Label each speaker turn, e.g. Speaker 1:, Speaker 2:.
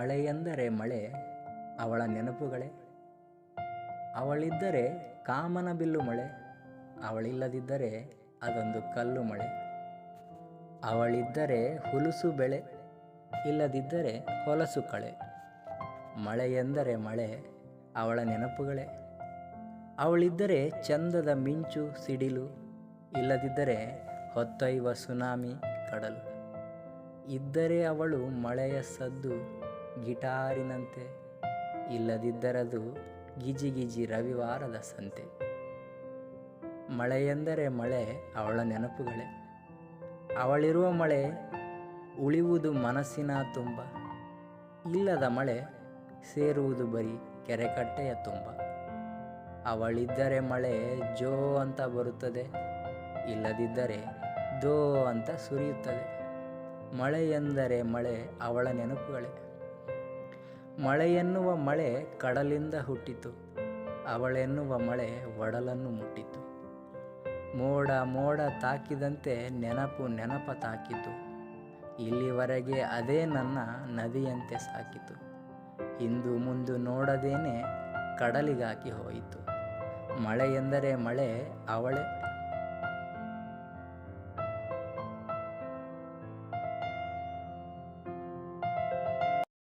Speaker 1: ಮಳೆ ಎಂದರೆ ಮಳೆ, ಅವಳ ನೆನಪುಗಳೇ. ಅವಳಿದ್ದರೆ ಕಾಮನ ಬಿಲ್ಲು ಮಳೆ, ಅವಳಿಲ್ಲದಿದ್ದರೆ ಅದೊಂದು ಕಲ್ಲು ಮಳೆ. ಅವಳಿದ್ದರೆ ಹುಲುಸು ಬೆಳೆ, ಇಲ್ಲದಿದ್ದರೆ ಹೊಲಸು ಕಳೆ. ಮಳೆ ಎಂದರೆ ಮಳೆ, ಅವಳ ನೆನಪುಗಳೇ. ಅವಳಿದ್ದರೆ ಚಂದದ ಮಿಂಚು, ಸಿಡಿಲು, ಇಲ್ಲದಿದ್ದರೆ ಹೊತ್ತೊಯ್ಯುವ ಸುನಾಮಿ, ಕಡಲು. ಇದ್ದರೆ ಅವಳು ಮಳೆಯ ಸದ್ದು ಗಿಟಾರಿನಂತೆ ಇಲ್ಲದಿದ್ದರದು ಗಿಜಿ ಗಿಜಿ ರವಿವಾರದ ಸಂತೆ. ಮಳೆ ಎಂದರೆ ಮಳೆ ಅವಳ ನೆನಪುಗಳೇ. ಅವಳಿರುವ ಮಳೆ ಉಳಿಯುವುದು ಮನಸ್ಸಿನ ತುಂಬ. ಇಲ್ಲದ ಮಳೆ ಸೇರುವುದು ಬರೀ ಕೆರೆಕಟ್ಟೆಯ ತುಂಬ. ಅವಳಿದ್ದರೆ ಮಳೆ ಜೋ ಅಂತ ಬರುತ್ತದೆ, ಇಲ್ಲದಿದ್ದರೆ ದೋ ಅಂತ ಸುರಿಯುತ್ತದೆ. ಮಳೆ ಎಂದರೆ ಮಳೆ ಅವಳ ನೆನಪುಗಳೇ. ಮಳೆ ಎನ್ನುವ ಮಳೆ ಕಡಲಿಂದ ಹುಟ್ಟಿತು, ಅವಳೆನ್ನುವ ಮಳೆ ಒಡಲನ್ನು ಮುಟ್ಟಿತು. ಮೋಡ ಮೋಡ ತಾಕಿದಂತೆ ನೆನಪು ನೆನಪ ತಾಕಿತು. ಇಲ್ಲಿವರೆಗೆ ಅದೇ ನನ್ನ ನದಿಯಂತೆ ಸಾಕಿತು. ಹಿಂದು ಮುಂದು ನೋಡದೇನೆ ಕಡಲಿಗಾಕಿ ಹೋಯಿತು. ಮಳೆ ಎಂದರೆ ಮಳೆ, ಅವಳೇ